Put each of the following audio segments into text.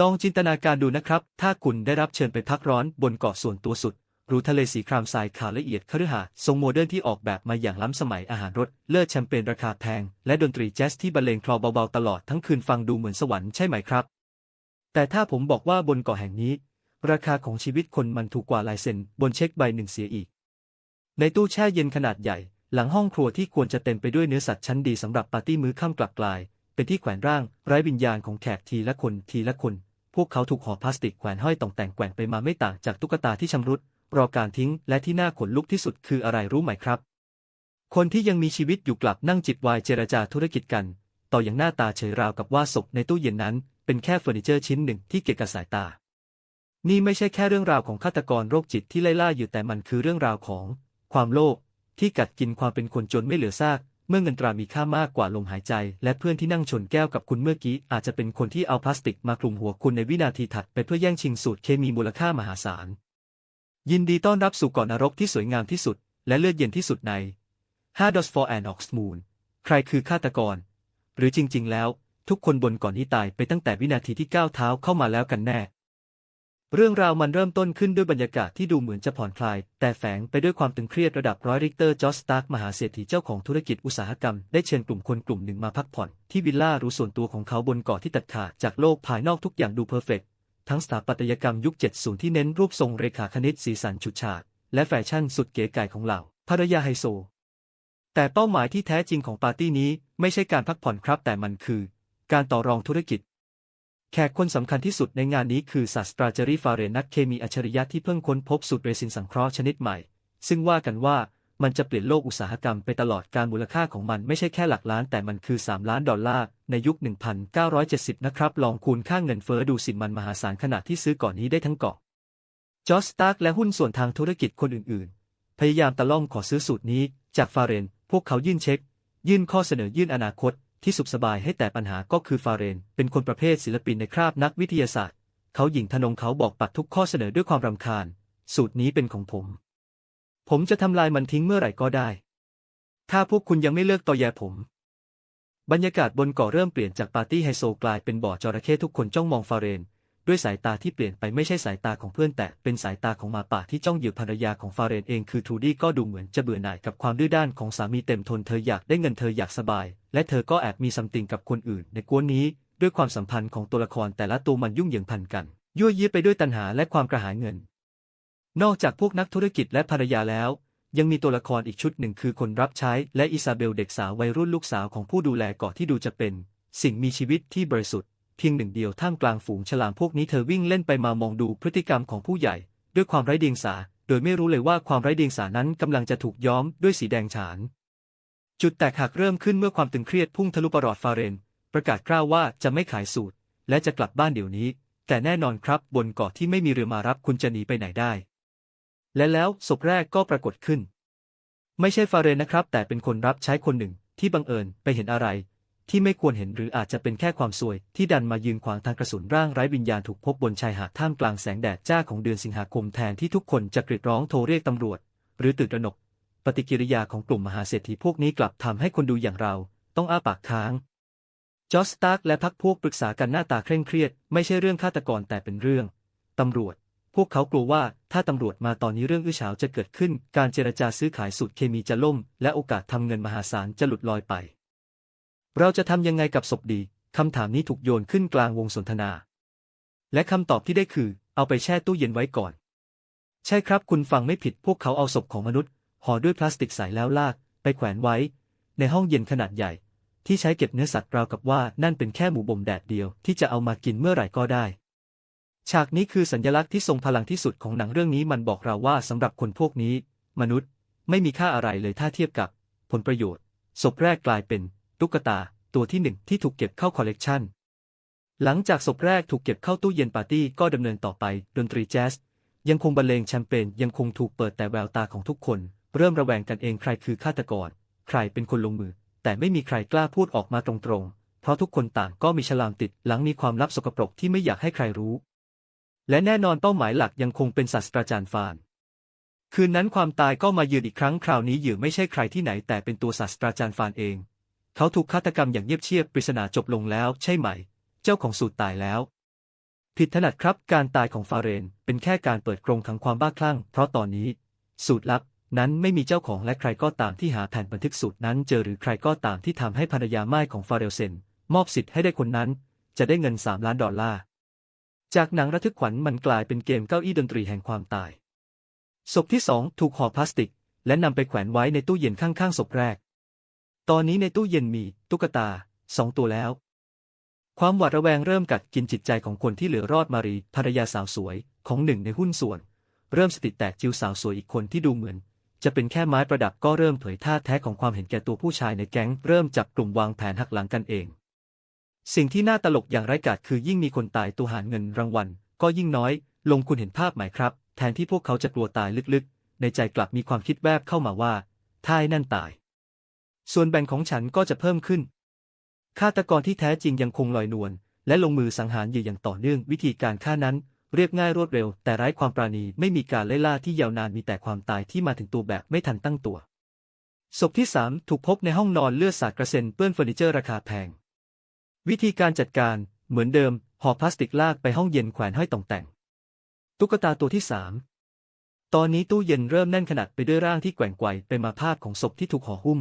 ลองจินตนาการดูนะครับ ถ้าคุณได้รับเชิญไปพักร้อนบนเกาะส่วนตัวสุด หรูทะเลสีครามทรายขาวละเอียดคฤหาสน์ทรงโมเดิร์นที่ออกแบบมาอย่างล้ำสมัยอาหารรสเลิศแชมเปญราคาแพง และดนตรีแจ๊สที่บรรเลงคลอเบาๆตลอดทั้งคืนฟังดูเหมือนสวรรค์ใช่ไหมครับ แต่ถ้าผมบอกว่าบนเกาะแห่งนี้ ราคาของชีวิตคนมันถูกกว่าลายเซ็นบนเช็คใบหนึ่งเสียอีก ในตู้แช่เย็นขนาดใหญ่ หลังห้องครัวที่ควรจะเต็มไปด้วยเนื้อสัตว์ชั้นดีสำหรับปาร์ตี้มื้อค่ำกลับกลายเป็นที่แขวนร่างไร้วิญญาณของแขกทีละคนทีละคน พวกเขาถูกห่อพลาสติกแขวนห้อยต่องแต่งแกว่งไปมาไม่ต่างจากตุ๊กตาที่ชำรุด รอการทิ้งและที่น่าขนลุกที่สุดคืออะไรรู้ไหมครับ คนที่ยังมีชีวิตอยู่กลับนั่งจิบไวน์เจรจาธุรกิจกัน ต่ออย่างหน้าตาเฉยราวกับว่าศพในตู้เย็นนั้น เป็นแค่เฟอร์นิเจอร์ชิ้นหนึ่งที่เกะกะสายตา นี่ไม่ใช่แค่เรื่องราวของฆาตกรโรคจิตที่ไล่ล่าอยู่แต่มันคือเรื่องราวของ ความโลภที่กัดกินความเป็นคนจนไม่เหลือซาก เมื่อเงินตรามีค่ามากกว่าลมหายใจ และเพื่อนที่นั่งชนแก้วกับคุณเมื่อกี้อาจจะเป็นคนที่เอาพลาสติกมาคลุมหัวคุณในวินาทีถัดไปเพื่อแย่งชิงสูตรเคมีมูลค่ามหาศาล ยินดีต้อนรับสู่เกาะนรกที่สวยงามที่สุด และเลือดเย็นที่สุดใน5 d o s for an Ox Moon ใครคือฆาตกร หรือจริง ๆ แล้ว ทุกคนบนเก่อนนี้ตายไปตั้งแต่วินาทีที่ก้าวเท้าเข้ามาแล้วกันแน่ เรื่องราวมันเริ่มต้นขึ้นด้วยบรรยากาศที่ดูเหมือนจะผ่อนคลาย แต่แฝงไปด้วยความตึงเครียดระดับร้อยริกเตอร์จอสตาร์กมหาเศรษฐีเจ้าของธุรกิจอุตสาหกรรม ได้เชิญกลุ่มคนกลุ่มหนึ่งมาพักผ่อน ที่วิลล่าหรูส่วนตัวของเขาบนเกาะที่ตัดขาดจากโลกภายนอกทุกอย่างดูเพอร์เฟกต์ทั้งสถาปัตยกรรมยุค 70 ที่เน้นรูปทรงเรขาคณิตสีสันฉูดฉาดและแฟชั่นสุดเก๋ไก๋ของเหล่าภรรยาไฮโซ แต่เป้าหมายที่แท้จริงของปาร์ตี้นี้ไม่ใช่การพักผ่อนครับแต่มันคือ การต่อรองธุรกิจ แขกคนสำคัญที่สุดในงานนี้คือศาสตราจารย์ฟาเรนนักเคมีอัจฉริยะที่เพิ่งค้นพบสูตรเรซินสังเคราะห์ชนิดใหม่ ซึ่งว่ากันว่ามันจะเปลี่ยนโลกอุตสาหกรรมไปตลอดการมูลค่าของมันไม่ใช่แค่หลักล้านแต่มันคือ 3 ล้านดอลลาร์ ในยุค 1970 นะครับ ลองคูณค่าเงินเฟ้อดูสิมันมหาศาลขนาดที่ซื้อก่อนนี้ได้ทั้งเกาะจอสตาร์กและหุ้นส่วนทางธุรกิจคนอื่นๆ พยายามตะล่อมขอซื้อสูตรนี้ จากฟาเรน พวกเขายื่นเช็ค ยื่นข้อเสนอยื่นอนาคต ที่สุขสบายให้แต่ปัญหาก็คือฟาเรน เป็นคนประเภทศิลปินในคราบนักวิทยาศาสตร์ เขาหยิ่งทนงเขาบอกปัดทุกข้อเสนอด้วยความรำคาญ สูตรนี้เป็นของผม ผมจะทำลายมันทิ้งเมื่อไหร่ก็ได้ ถ้าพวกคุณยังไม่เลิกต่อแยผม บรรยากาศบนเกาะเริ่มเปลี่ยนจากปาร์ตี้ไฮโซกลายเป็นบ่อจระเข้ทุกคนจ้องมองฟาเรน ด้วยสายตาที่เปลี่ยนไปไม่ใช่สายตาของเพื่อนแต่เป็นสายตาของหมาป่าที่จ้องเหยื่อภรรยาของฟาเรนเองคือทูดี้ก็ดูเหมือนจะเบื่อหน่ายกับความดื้อด้านของสามีเต็มทนเธออยากได้เงินเธออยากสบาย และเธอก็แอบมีซัมติงกับคนอื่น ในกวนนี้ ด้วยความสัมพันธ์ของตัวละครแต่ละตัวมันยุ่งเหยิงพันกัน ยั่วยี้ไปด้วยตัณหาและความกระหายเงิน นอกจากพวกนักธุรกิจและภรรยาแล้ว ยังมีตัวละครอีกชุดหนึ่งคือคนรับใช้ และอิซาเบลเด็กสาววัยรุ่นลูกสาวของผู้ดูแลเกาะที่ดูจะเป็น สิ่งมีชีวิตที่บริสุทธิ์ เพียงหนึ่งเดียวท่ามกลางฝูงฉลามพวกนี้เธอวิ่งเล่นไปมามองดูพฤติกรรมของผู้ใหญ่ ด้วยความไร้เดียงสา โดยไม่รู้เลยว่าความไร้เดียงสานั้นกำลังจะถูกย้อมด้วยสีแดงฉาน จุดแตกหักเริ่มขึ้นเมื่อความตึงเครียดพุ่งทะลุปลอดฟาเรน ประกาศกล้าวว่าจะไม่ขายสูตร และจะกลับบ้านเดี๋ยวนี้ แต่แน่นอนครับบนเกาะที่ไม่มีเรือมารับคุณจะหนีไปไหนได้ และแล้วศพแรกก็ปรากฏขึ้น ไม่ใช่ฟาเรนนะครับ แต่เป็นคนรับใช้คนหนึ่งที่บังเอิญไปเห็นอะไร ที่ไม่ควรเห็นหรืออาจจะเป็นแค่ความซวย ที่ดันมายืนขวางทางกระสุนร่างไร้วิญญาณถูกพบบนชายหาดท่ามกลางแสงแดดจ้าของเดือนสิงหาคมแทนที่ทุกคนจะกรีดร้องโทรเรียกตำรวจ หรือตื่นตระหนก ปฏิกิริยาของกลุ่มมหาเศรษฐีพวกนี้กลับทำให้คนดูอย่างเรา ต้องอ้าปากค้าง จอสตาร์กและพักพวกปรึกษากันหน้าตาเคร่งเครียด ไม่ใช่เรื่องฆาตกรแต่เป็นเรื่องตำรวจ พวกเขากลัวว่าถ้าตำรวจมาตอนนี้เรื่องอื้อฉาวจะเกิดขึ้น การเจรจาซื้อขายสูตรเคมีจะล่ม และโอกาสทำเงินมหาศาลจะหลุดลอยไป เราจะทำยังไงกับศพดี คำถามนี้ถูกโยนขึ้นกลางวงสนทนา และคำตอบที่ได้คือ เอาไปแช่ตู้เย็นไว้ก่อน ใช่ครับคุณฟังไม่ผิดพวกเขาเอาศพของมนุษย์ห่อด้วยพลาสติกใสแล้วลาก ไปแขวนไว้ ในห้องเย็นขนาดใหญ่ ที่ใช้เก็บเนื้อสัตว์ราวกับว่านั่นเป็นแค่หมูบ่มแดดเดียวที่จะเอามากินเมื่อไหร่ก็ได้ ฉากนี้คือสัญลักษณ์ที่ทรงพลังที่สุดของหนังเรื่องนี้มันบอกเราว่าสำหรับคนพวกนี้ มนุษย์ไม่มีค่าอะไรเลยถ้าเทียบกับ ผลประโยชน์ศพแรกกลายเป็น ตุ๊กตา ตัวที่หนึ่งที่ถูกเก็บเข้าคอลเลกชัน หลังจากศพแรกถูกเก็บเข้าตู้เย็นปาร์ตี้ก็ดำเนินต่อไป ดนตรีแจ๊สยังคงบรรเลงแชมเปญยังคงถูกเปิดแต่แววตาของทุกคน เริ่มระแวงกันเองใครคือฆาตกร ใครเป็นคนลงมือ แต่ไม่มีใครกล้าพูดออกมาตรงๆ เพราะทุกคนต่างก็มีฉลามติดหลังมีความลับสกปรกที่ไม่อยากให้ใครรู้ และแน่นอนเป้าหมายหลักยังคงเป็นศาสตราจารย์ฟานคืนนั้นความตายก็มาเยือนอีกครั้งคราวนี้เหยื่อไม่ใช่ใครที่ไหนแต่เป็นตัวศาสตราจารย์ฟานเอง เขาถูกฆาตกรรมอย่างเงียบเชียบปริศนาจบลงแล้วใช่ไหม เจ้าของสูตรตายแล้ว ผิดถนัดครับการตายของฟาเรนเป็นแค่การเปิดกรงขังความบ้าคลั่ง เพราะตอนนี้ สูตรลับนั้นไม่มีเจ้าของและใครก็ตามที่หาแผ่นบันทึกสูตรนั้นเจอหรือใครก็ตามที่ทำให้ภรรยาไม่ายของฟาเรลเซน มอบสิทธิ์ให้ได้คนนั้น จะได้เงิน 3 ล้านดอลลาร์ จากหนังระทึกขวัญมันกลายเป็นเกมเก้าอี้ดนตรีแห่งความตาย ศพที่สองถูกห่อพลาสติก และนำไปแขวนไว้ในตู้เย็นข้างๆศพแรก ตอนนี้ในตู้เย็นมีตุ๊กตาสองตัวแล้ว ความหวาดระแวงเริ่มกัดกินจิตใจของคนที่เหลือรอดมารีภรรยาสาวสวยของหนึ่งในหุ้นส่วน เริ่มสติแตกจิวสาวสวยอีกคนที่ดูเหมือน จะเป็นแค่ไม้ประดับก็เริ่มเผยท่าแท้ของความเห็นแก่ตัวผู้ชายในแก๊งเริ่มจับกลุ่มวางแผนหักหลังกันเอง สิ่งที่น่าตลกอย่างไร้กาจคือยิ่งมีคนตายตัวหารเงินรางวัล ก็ยิ่งน้อย ลงคุณเห็นภาพไหมครับ แทนที่พวกเขาจะกลัวตายลึกๆ ในใจกลับมีความคิดแวบเข้ามาว่าถ้าไอ้นั่นตาย ส่วนแบ่งของฉันก็จะเพิ่มขึ้น ฆาตกรที่แท้จริงยังคงลอยนวลและลงมือสังหารเหยื่ออย่างต่อเนื่อง วิธีการฆ่านั้น เรียบง่ายรวดเร็ว แต่ไร้ความปราณี ไม่มีการไล่ล่าที่ยาวนานมีแต่ความตายที่มาถึงตัวแบบไม่ทันตั้งตัวศพที่สามถูกพบในห้องนอนเลือดสาดกระเซ็นเปื้อนเฟอร์นิเจอร์ราคาแพง วิธีการจัดการเหมือนเดิมห่อพลาสติกลากไปห้องเย็นแขวนห้อยต่องแต่ง ตุ๊กตาตัวที่สามตอนนี้ตู้เย็นเริ่มแน่นขนาดไปด้วยร่างที่แกว่งไกวเป็นมาภาพของศพที่ถูกห่อหุ้ม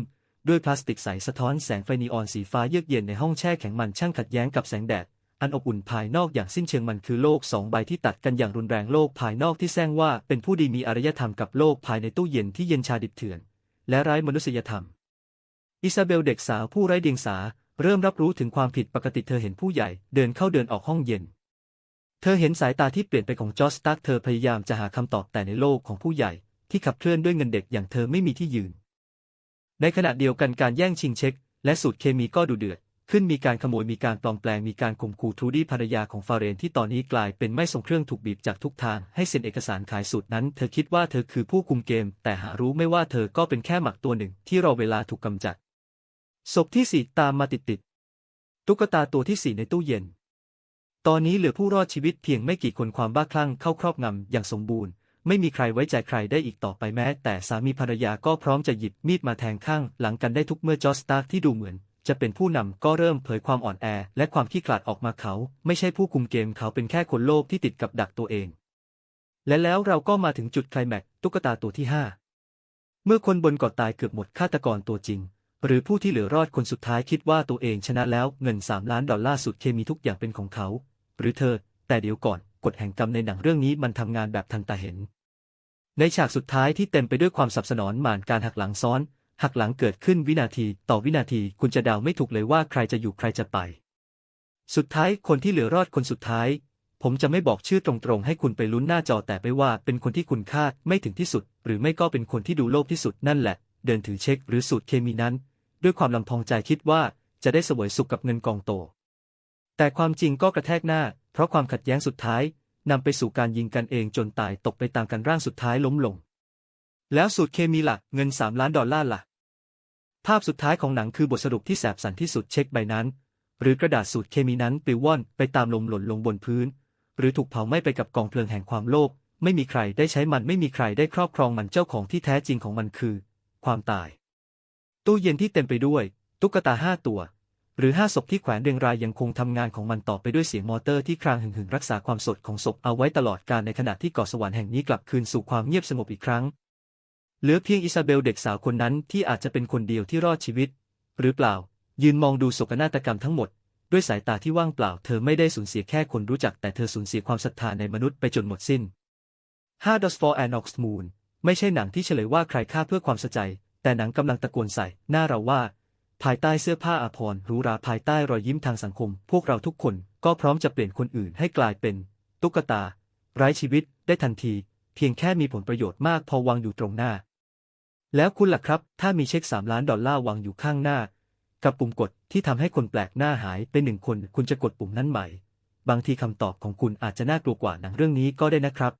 ด้วยพลาสติกใสสะท้อนแสงไฟนีออนสีฟ้าเยือกเย็นในห้องแช่แข็งมันช่างขัดแย้งกับแสงแดด อันอบอุ่นภายนอกอย่างสิ้นเชิงมันคือโลกสองใบที่ตัดกันอย่างรุนแรงโลกภายนอกที่แซงว่าเป็นผู้ดีมีอารยธรรมกับโลกภายในตู้เย็นที่เย็นชาดิบเถื่อน และไร้มนุษยธรรม อิซาเบลเด็กสาวผู้ไร้เดียงสาเริ่มรับรู้ถึงความผิดปกติเธอเห็นผู้ใหญ่เดินเข้าเดินออกห้องเย็น เธอเห็นสายตาที่เปลี่ยนไปของจอร์สตักเธอพยายามจะหาคำตอบแต่ในโลกของผู้ใหญ่ที่ขับเคลื่อนด้วยเงินเด็กอย่างเธอไม่มีที่ยืน ในขณะเดียวกันการแย่งชิงเช็ค และสูตรเคมีก็ดูเดือด ขึ้นมีการขโมยมีการปลอมแปลงมีการข่มขู่ทรูดี้ภรรยาของฟาเรนที่ตอนนี้กลายเป็นไม่ทรงเครื่องถูกบีบจากทุกทาง ให้เซ็นเอกสารขายสูตรนั้น เธอคิดว่าเธอคือผู้คุมเกม แต่หารู้ไม่ว่าเธอก็เป็นแค่หมักตัวหนึ่งที่รอเวลาถูกกำจัดศพที่สี่ตามมาติดๆตุ๊กตาตัวที่สี่ในตู้เย็น ตอนนี้เหลือผู้รอดชีวิตเพียงไม่กี่คนความบ้าคลั่งเข้าครอบงำอย่างสมบูรณ์ ไม่มีใครไว้ใจใครได้อีกต่อไปแม้ แต่สามีภรรยาก็พร้อมจะหยิบมีดมาแทงข้างหลังกันได้ทุกเมื่อจอร์สตาร์ที่ดูเหมือน จะเป็นผู้นำก็เริ่มเผยความอ่อนแอ และความขี้ขลาดออกมาเขา ไม่ใช่ผู้คุมเกมเขาเป็นแค่คนโลภที่ติดกับดักตัวเอง และแล้วเราก็มาถึงจุดไคลแม็กตุ๊กตาตัวที่ห้าเมื่อคนบนเกาะตายเกือบหมดฆาตกรตัวจริง หรือผู้ที่เหลือรอดคนสุดท้ายคิดว่าตัวเองชนะแล้วเงิน3ล้านดอลลาร์สุดเคมีทุกอย่างเป็นของเขา หรือเธอ แต่เดี๋ยวก่อน กฎแห่งกรรมในหนังเรื่องนี้มันทำงานแบบทันตาเห็น ในฉากสุดท้ายที่เต็มไปด้วยความสับสนอนหมานการหักหลังซ้อน หักหลังเกิดขึ้นวินาทีต่อวินาทีคุณจะเดาไม่ถูกเลยว่าใครจะอยู่ใครจะไป สุดท้ายคนที่เหลือรอดคนสุดท้าย ผมจะไม่บอกชื่อตรงๆ ให้คุณไปลุ้นหน้าจอแต่ไปว่าเป็นคนที่คุณคาดไม่ถึงที่สุด หรือไม่ก็เป็นคนที่ดูโลภที่สุดนั่นแหละ เดินถือเช็คหรือสูตรเคมีนั้น ด้วยความลำพองใจคิดว่าจะได้เสวยสุขกับเงินกองโตแต่ความจริงก็กระแทกหน้า เพราะความขัดแย้งสุดท้ายนำไปสู่การยิงกันเองจนตายตกไปตามกันร่างสุดท้ายล้มลง แล้วสูตรเคมีหลักเงิน 3 ล้านดอลลาร์ล่ะ ภาพสุดท้ายของหนังคือบทสรุปที่แสบสันที่สุดเช็คใบนั้น หรือกระดาษสูตรเคมีนั้นปลิวว่อนไปตามลมหล่นลงบนพื้น หรือถูกเผาไหม้ไปกับกองเพลิงแห่งความโลภไม่มีใครได้ใช้มันไม่มีใครได้ครอบครองมันเจ้าของที่แท้จริงของมันคือ ความตาย ตู้เย็นที่เต็มไปด้วย ตุ๊กตาห้าตัว หรือห้าศพที่แขวนเรียงรายยังคงทำงานของมันต่อไปด้วยเสียงมอเตอร์ที่ครางหึ่งหึงรักษาความสดของศพเอาไว้ตลอดการในขณะที่เกาะสวรรค์แห่งนี้กลับคืนสู่ความเงียบสงบอีกครั้ง เหลือเพียงอิซาเบลเด็กสาวคนนั้นที่อาจจะเป็นคนเดียวที่รอดชีวิต หรือเปล่า ยืนมองดูโศกนาฏกรรมทั้งหมด ด้วยสายตาที่ว่างเปล่า เธอไม่ได้สูญเสียแค่คนรู้จักแต่เธอสูญเสียความศรัทธาในมนุษย์ไปจนหมดสิ้น5 d o s for an Ox Moon ไม่ใช่หนังที่เฉลยว่าใครฆ่าเพื่อความสะใจ แต่หนังกำลังตะโกนใส่หน้าเราว่า ภายใต้เสื้อผ้าอาภรณ์หรูหราภายใต้รอยยิ้มทางสังคม พวกเราทุกคนก็พร้อมจะเปลี่ยนคนอื่นให้กลายเป็น ตุ๊กตา ไร้ชีวิตได้ทันที เพียงแค่มีผลประโยชน์มากพอวางอยู่ตรงหน้า แล้วคุณล่ะครับ ถ้ามีเช็ค 3 ล้านดอลลาร์วางอยู่ข้างหน้า กับปุ่มกดที่ทำให้คนแปลกหน้าหายไปหนึ่งคน คุณจะกดปุ่มนั้นไหม บางทีคำตอบของคุณอาจจะน่ากลัวกว่าหนังเรื่องนี้ก็ได้นะครับ